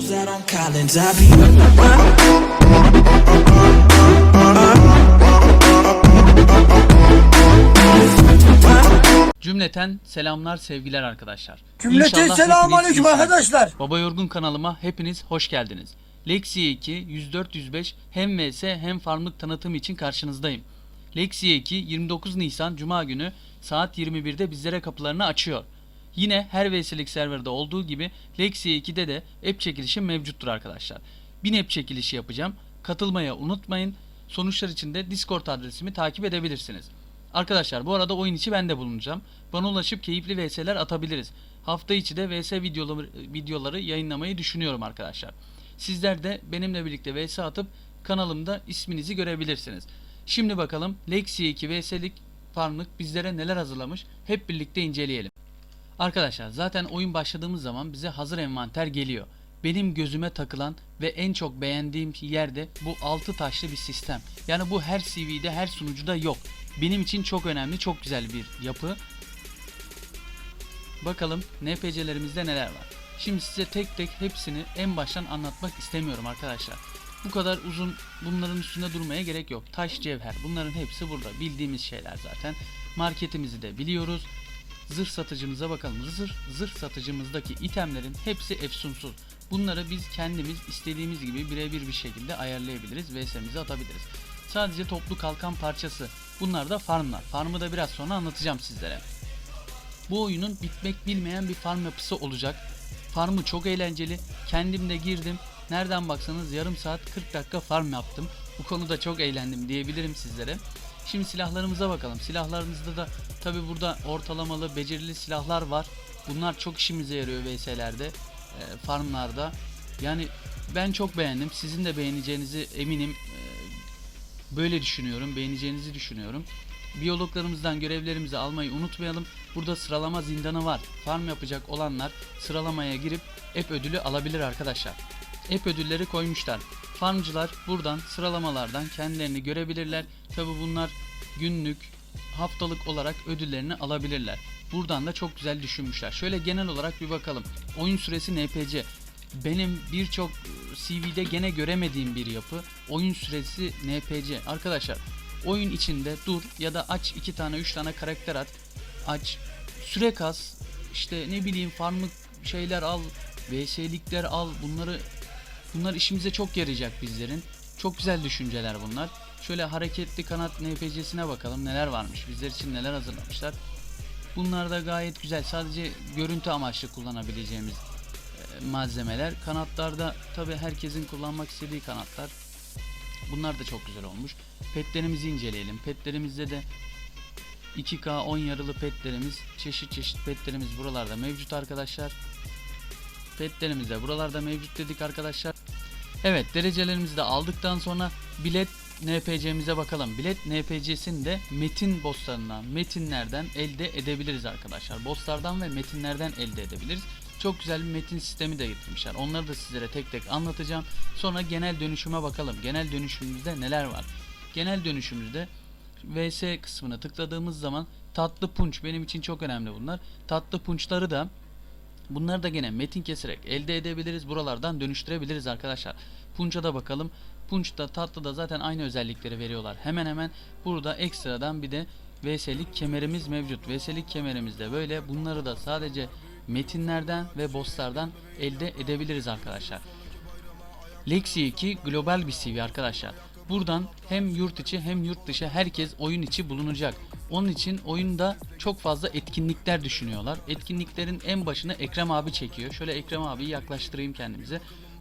Goes out on Collins, I be. Cümleten selamlar sevgiler arkadaşlar. Cümleten İnşallah selamun hepiniz aleyküm iyisiniz. arkadaşlar. Baba Yorgun kanalıma hepiniz hoş geldiniz. Lexi 2 104 105 hem vs hem farmlık tanıtım için karşınızdayım. Lexi 2 29 Nisan Cuma günü saat 21'de bizlere kapılarını açıyor. Yine her vs'lik serverde olduğu gibi Lexi 2'de de app çekilişi mevcuttur arkadaşlar. 1000 app çekilişi yapacağım. Katılmaya unutmayın. Sonuçlar için de Discord adresimi takip edebilirsiniz. Arkadaşlar bu arada oyun içi ben de bulunacağım. Bana ulaşıp keyifli VS'ler atabiliriz. Hafta içi de VS videoları, videoları yayınlamayı düşünüyorum arkadaşlar. Sizler de benimle birlikte VS atıp kanalımda isminizi görebilirsiniz. Şimdi bakalım Lexi 2 VS'lik farmlık bizlere neler hazırlamış hep birlikte inceleyelim. Arkadaşlar zaten oyun başladığımız zaman bize hazır envanter geliyor. Benim gözüme takılan ve en çok beğendiğim yerde bu altı taşlı bir sistem. Yani bu her CV'de her sunucuda yok. Benim için çok önemli, çok güzel bir yapı. Bakalım NPC'lerimizde neler var. Şimdi size tek tek hepsini en baştan anlatmak istemiyorum arkadaşlar. Bu kadar uzun bunların üstünde durmaya gerek yok. Taş, cevher bunların hepsi burada. Bildiğimiz şeyler zaten. Marketimizi de biliyoruz. Zırh satıcımıza bakalım. Zırh, zırh satıcımızdaki itemlerin hepsi efsunsuz. Bunları biz kendimiz istediğimiz gibi birebir bir şekilde ayarlayabiliriz. VS'mize atabiliriz. Sadece toplu kalkan parçası. Bunlar da farmlar. Farmı da biraz sonra anlatacağım sizlere. Bu oyunun bitmek bilmeyen bir farm yapısı olacak. Farmı çok eğlenceli. Kendim de girdim. Nereden baksanız yarım saat 40 dakika farm yaptım. Bu konuda çok eğlendim diyebilirim sizlere. Şimdi silahlarımıza bakalım. Silahlarımızda da tabi burada ortalamalı, becerili silahlar var. Bunlar çok işimize yarıyor VS'lerde, e, farmlarda. Yani ben çok beğendim. Sizin de beğeneceğinizi eminim. E, böyle düşünüyorum, beğeneceğinizi düşünüyorum. Biyologlarımızdan görevlerimizi almayı unutmayalım. Burada sıralama zindanı var. Farm yapacak olanlar sıralamaya girip app ödülü alabilir arkadaşlar. App ödülleri koymuşlar. Farmcılar buradan sıralamalardan kendilerini görebilirler. Tabi bunlar günlük, haftalık olarak ödüllerini alabilirler. Buradan da çok güzel düşünmüşler. Şöyle genel olarak bir bakalım. Oyun süresi NPC. Benim birçok CV'de gene göremediğim bir yapı. Oyun süresi NPC. Arkadaşlar oyun içinde dur ya da aç iki tane üç tane karakter at. Aç. Süre kas. işte ne bileyim farmlık şeyler al. VS'likler al. Bunları bunlar işimize çok yarayacak bizlerin. Çok güzel düşünceler bunlar. Şöyle hareketli kanat NPC'sine bakalım neler varmış. Bizler için neler hazırlamışlar. Bunlar da gayet güzel. Sadece görüntü amaçlı kullanabileceğimiz e, malzemeler. Kanatlarda tabi herkesin kullanmak istediği kanatlar. Bunlar da çok güzel olmuş. Petlerimizi inceleyelim. Petlerimizde de 2K 10 yarılı petlerimiz, çeşit çeşit petlerimiz buralarda mevcut arkadaşlar. Petlerimiz de buralarda mevcut dedik arkadaşlar. Evet derecelerimizi de aldıktan sonra bilet NPC'mize bakalım. Bilet NPC'sini de metin bosslarından, metinlerden elde edebiliriz arkadaşlar. Bosslardan ve metinlerden elde edebiliriz. Çok güzel bir metin sistemi de getirmişler. Onları da sizlere tek tek anlatacağım. Sonra genel dönüşüme bakalım. Genel dönüşümümüzde neler var? Genel dönüşümüzde VS kısmına tıkladığımız zaman tatlı punç benim için çok önemli bunlar. Tatlı punçları da Bunları da gene metin keserek elde edebiliriz. Buralardan dönüştürebiliriz arkadaşlar. Punç'a da bakalım. Punç'ta tatlı da zaten aynı özellikleri veriyorlar. Hemen hemen burada ekstradan bir de VS'lik kemerimiz mevcut. VS'lik kemerimizde böyle bunları da sadece metinlerden ve bosslardan elde edebiliriz arkadaşlar. Lexi 2 global bir CV arkadaşlar. Buradan hem yurt içi hem yurt dışı herkes oyun içi bulunacak. Onun için oyunda çok fazla etkinlikler düşünüyorlar. Etkinliklerin en başını Ekrem abi çekiyor. Şöyle Ekrem abiyi yaklaştırayım kendimize.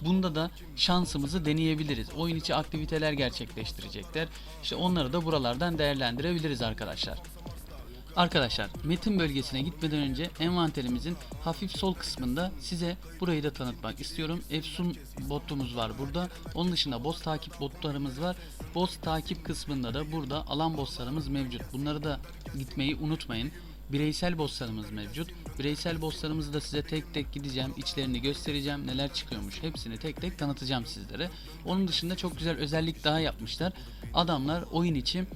Bunda da şansımızı deneyebiliriz. Oyun içi aktiviteler gerçekleştirecekler. İşte onları da buralardan değerlendirebiliriz arkadaşlar. Arkadaşlar metin bölgesine gitmeden önce envanterimizin hafif sol kısmında size burayı da tanıtmak istiyorum. Efsun botumuz var burada. Onun dışında boss takip botlarımız var. Boss takip kısmında da burada alan bosslarımız mevcut. Bunları da gitmeyi unutmayın. Bireysel bosslarımız mevcut. Bireysel bosslarımızı da size tek tek gideceğim, içlerini göstereceğim, neler çıkıyormuş hepsini tek tek tanıtacağım sizlere. Onun dışında çok güzel özellik daha yapmışlar. Adamlar oyun için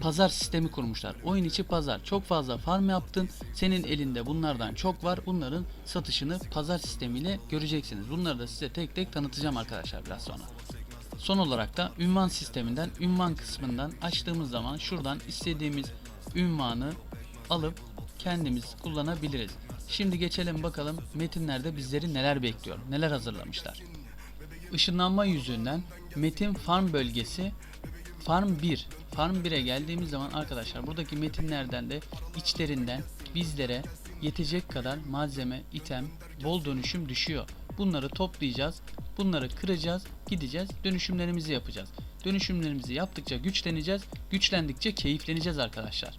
pazar sistemi kurmuşlar. Oyun içi pazar. Çok fazla farm yaptın. Senin elinde bunlardan çok var. Bunların satışını pazar sistemiyle göreceksiniz. Bunları da size tek tek tanıtacağım arkadaşlar biraz sonra. Son olarak da ünvan sisteminden ünvan kısmından açtığımız zaman şuradan istediğimiz ünvanı alıp kendimiz kullanabiliriz. Şimdi geçelim bakalım metinlerde bizleri neler bekliyor, neler hazırlamışlar. Işınlanma yüzünden metin farm bölgesi farm 1. Farm 1'e geldiğimiz zaman arkadaşlar buradaki metinlerden de içlerinden bizlere yetecek kadar malzeme, item, bol dönüşüm düşüyor. Bunları toplayacağız. Bunları kıracağız. Gideceğiz. Dönüşümlerimizi yapacağız. Dönüşümlerimizi yaptıkça güçleneceğiz. Güçlendikçe keyifleneceğiz arkadaşlar.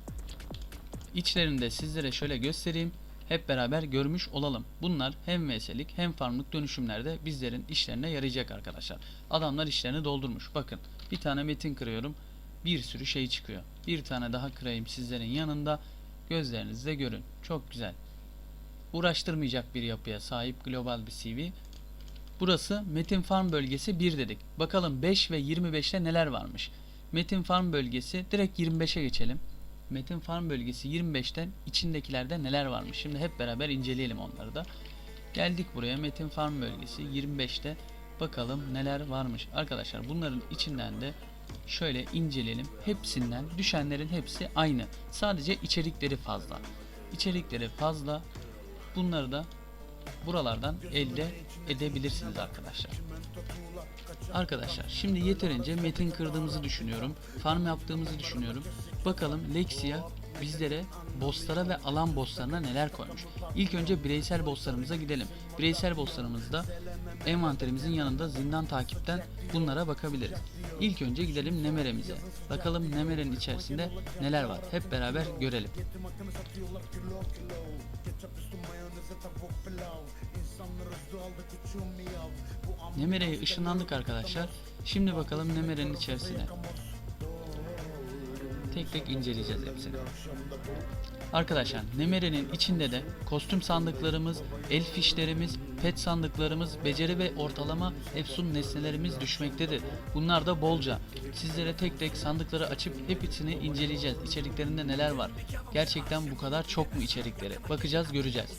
İçlerini de sizlere şöyle göstereyim. Hep beraber görmüş olalım. Bunlar hem VS'lik hem farmlık dönüşümlerde bizlerin işlerine yarayacak arkadaşlar. Adamlar işlerini doldurmuş. Bakın bir tane metin kırıyorum. Bir sürü şey çıkıyor. Bir tane daha kırayım sizlerin yanında. Gözlerinizle görün. Çok güzel. Uğraştırmayacak bir yapıya sahip global bir CV. Burası Metin Farm bölgesi 1 dedik. Bakalım 5 ve 25'te neler varmış. Metin Farm bölgesi direkt 25'e geçelim. Metin Farm bölgesi 25'ten içindekilerde neler varmış. Şimdi hep beraber inceleyelim onları da. Geldik buraya Metin Farm bölgesi 25'te bakalım neler varmış. Arkadaşlar bunların içinden de şöyle inceleyelim. Hepsinden düşenlerin hepsi aynı. Sadece içerikleri fazla. İçerikleri fazla. Bunları da buralardan elde edebilirsiniz arkadaşlar. Arkadaşlar şimdi yeterince metin kırdığımızı düşünüyorum. Farm yaptığımızı düşünüyorum. Bakalım Lexia bizlere bosslara ve alan bosslarına neler koymuş. İlk önce bireysel bosslarımıza gidelim. Bireysel bosslarımızda envanterimizin yanında zindan takipten bunlara bakabiliriz. İlk önce gidelim Nemere'mize. Bakalım Nemere'nin içerisinde neler var. Hep beraber görelim. Nemere'ye ışınlandık arkadaşlar. Şimdi bakalım Nemere'nin içerisine. Tek tek inceleyeceğiz hepsini. Arkadaşlar Nemere'nin içinde de kostüm sandıklarımız, el fişlerimiz, pet sandıklarımız, beceri ve ortalama efsun nesnelerimiz düşmektedir. Bunlar da bolca. Sizlere tek tek sandıkları açıp hepsini inceleyeceğiz. İçeriklerinde neler var? Gerçekten bu kadar çok mu içerikleri? Bakacağız göreceğiz.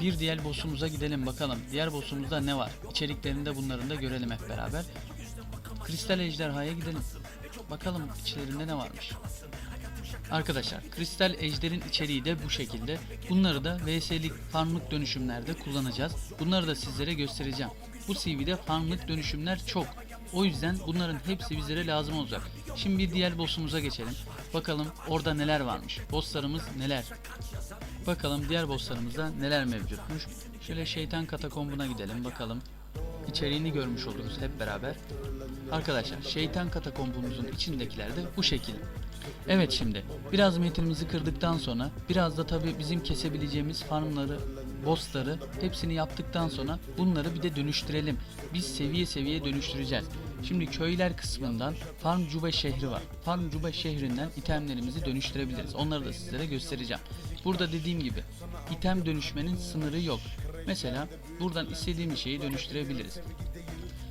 Bir diğer boss'umuza gidelim bakalım. Diğer boss'umuzda ne var? İçeriklerinde bunların da görelim hep beraber. Kristal ejderhaya gidelim. Bakalım içlerinde ne varmış. Arkadaşlar kristal ejderin içeriği de bu şekilde. Bunları da VS'lik farmlık dönüşümlerde kullanacağız. Bunları da sizlere göstereceğim. Bu CV'de farmlık dönüşümler çok. O yüzden bunların hepsi bizlere lazım olacak. Şimdi bir diğer boss'umuza geçelim. Bakalım orada neler varmış. Bosslarımız neler? Bakalım diğer bosslarımızda neler mevcutmuş. Şöyle şeytan katakombuna gidelim bakalım. İçeriğini görmüş oluruz hep beraber. Arkadaşlar şeytan katakombumuzun içindekiler de bu şekil. Evet şimdi biraz metinimizi kırdıktan sonra biraz da tabi bizim kesebileceğimiz farmları, bossları hepsini yaptıktan sonra bunları bir de dönüştürelim. Biz seviye seviye dönüştüreceğiz. Şimdi köyler kısmından Farm Cuba şehri var. Farm Cuba şehrinden itemlerimizi dönüştürebiliriz. Onları da sizlere göstereceğim. Burada dediğim gibi item dönüşmenin sınırı yok. Mesela buradan istediğimiz şeyi dönüştürebiliriz.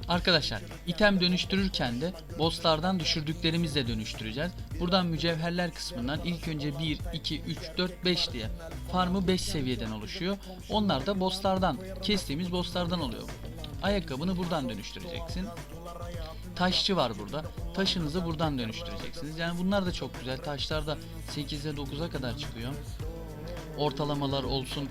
Arkadaşlar item dönüştürürken de bosslardan düşürdüklerimizle dönüştüreceğiz. Buradan mücevherler kısmından ilk önce 1, 2, 3, 4, 5 diye farmı 5 seviyeden oluşuyor. Onlar da bosslardan, kestiğimiz bosslardan oluyor. Ayakkabını buradan dönüştüreceksin. Taşçı var burada. Taşınızı buradan dönüştüreceksiniz. Yani bunlar da çok güzel. Taşlar da 8'e 9'a kadar çıkıyor. Ortalamalar olsun.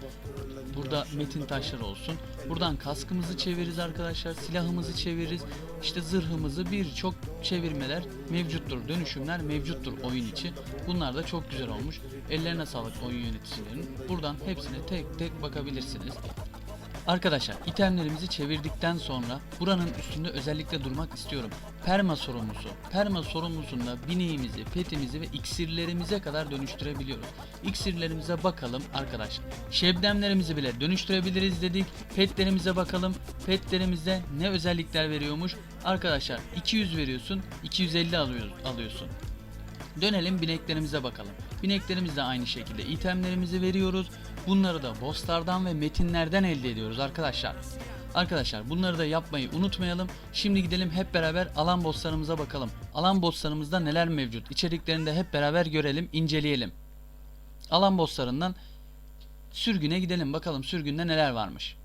Burada metin taşları olsun. Buradan kaskımızı çeviririz arkadaşlar. Silahımızı çeviririz. İşte zırhımızı birçok çevirmeler mevcuttur. Dönüşümler mevcuttur oyun içi. Bunlar da çok güzel olmuş. Ellerine sağlık oyun yöneticilerinin. Buradan hepsine tek tek bakabilirsiniz. Arkadaşlar itemlerimizi çevirdikten sonra buranın üstünde özellikle durmak istiyorum. Perma sorumlusu. Perma sorumlusunda bineğimizi, petimizi ve iksirlerimize kadar dönüştürebiliyoruz. İksirlerimize bakalım arkadaşlar. Şebnemlerimizi bile dönüştürebiliriz dedik. Petlerimize bakalım. Petlerimizde ne özellikler veriyormuş? Arkadaşlar 200 veriyorsun, 250 alıyor, alıyorsun. Dönelim bineklerimize bakalım. Bineklerimiz de aynı şekilde itemlerimizi veriyoruz. Bunları da bosslardan ve metinlerden elde ediyoruz arkadaşlar. Arkadaşlar bunları da yapmayı unutmayalım. Şimdi gidelim hep beraber alan bosslarımıza bakalım. Alan bosslarımızda neler mevcut? İçeriklerini de hep beraber görelim, inceleyelim. Alan bosslarından sürgüne gidelim bakalım sürgünde neler varmış.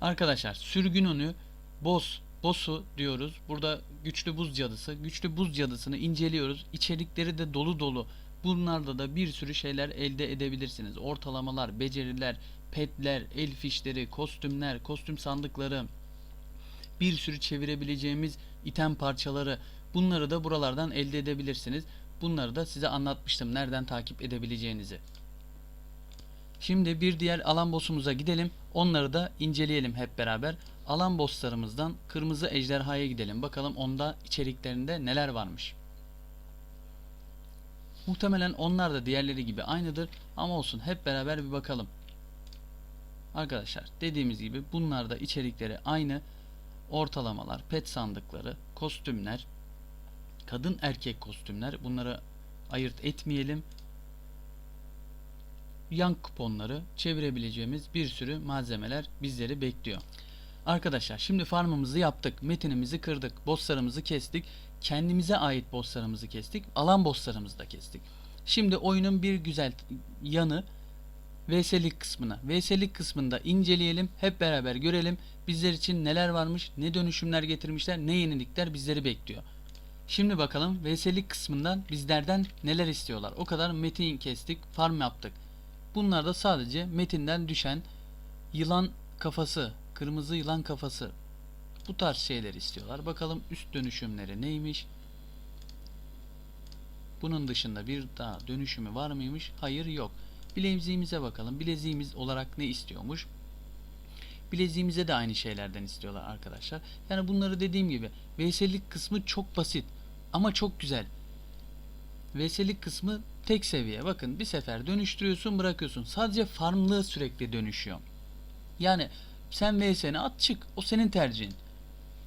Arkadaşlar sürgün onu boss boss'u diyoruz. Burada güçlü buz cadısı. Güçlü buz cadısını inceliyoruz. İçerikleri de dolu dolu. Bunlarda da bir sürü şeyler elde edebilirsiniz. Ortalamalar, beceriler, petler, el fişleri, kostümler, kostüm sandıkları, bir sürü çevirebileceğimiz item parçaları bunları da buralardan elde edebilirsiniz. Bunları da size anlatmıştım nereden takip edebileceğinizi. Şimdi bir diğer alan boss'umuza gidelim. Onları da inceleyelim hep beraber. Alan bosslarımızdan kırmızı ejderhaya gidelim. Bakalım onda içeriklerinde neler varmış. Muhtemelen onlar da diğerleri gibi aynıdır ama olsun hep beraber bir bakalım. Arkadaşlar dediğimiz gibi bunlar da içerikleri aynı. Ortalamalar, pet sandıkları, kostümler, kadın erkek kostümler bunları ayırt etmeyelim. Yan kuponları çevirebileceğimiz bir sürü malzemeler bizleri bekliyor. Arkadaşlar şimdi farmımızı yaptık. Metinimizi kırdık. Bosslarımızı kestik. Kendimize ait bosslarımızı kestik. Alan bosslarımızı da kestik. Şimdi oyunun bir güzel yanı VS'lik kısmına. VS'lik kısmında inceleyelim. Hep beraber görelim. Bizler için neler varmış, ne dönüşümler getirmişler, ne yenilikler bizleri bekliyor. Şimdi bakalım VS'lik kısmından bizlerden neler istiyorlar. O kadar metin kestik, farm yaptık. Bunlar da sadece metinden düşen yılan kafası, kırmızı yılan kafası. Bu tarz şeyler istiyorlar. Bakalım üst dönüşümleri neymiş? Bunun dışında bir daha dönüşümü var mıymış? Hayır yok. Bileziğimize bakalım. Bileziğimiz olarak ne istiyormuş? Bileziğimize de aynı şeylerden istiyorlar arkadaşlar. Yani bunları dediğim gibi VS'lik kısmı çok basit ama çok güzel. VS'lik kısmı tek seviye. Bakın bir sefer dönüştürüyorsun bırakıyorsun. Sadece farmlı sürekli dönüşüyor. Yani sen VS'ni at çık. O senin tercihin.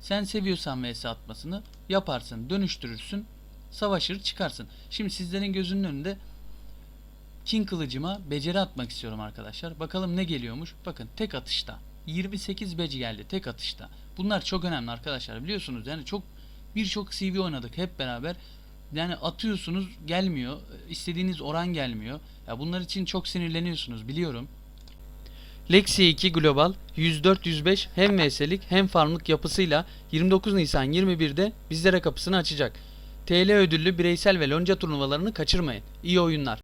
Sen seviyorsan VS atmasını yaparsın. Dönüştürürsün. Savaşır çıkarsın. Şimdi sizlerin gözünün önünde King kılıcıma beceri atmak istiyorum arkadaşlar. Bakalım ne geliyormuş. Bakın tek atışta. 28 beci geldi tek atışta. Bunlar çok önemli arkadaşlar biliyorsunuz. Yani çok birçok CV oynadık hep beraber. Yani atıyorsunuz gelmiyor. İstediğiniz oran gelmiyor. Ya bunlar için çok sinirleniyorsunuz biliyorum. Lexi 2 Global 104-105 hem VS'lik hem farmlık yapısıyla 29 Nisan 21'de bizlere kapısını açacak. TL ödüllü bireysel ve lonca turnuvalarını kaçırmayın. İyi oyunlar.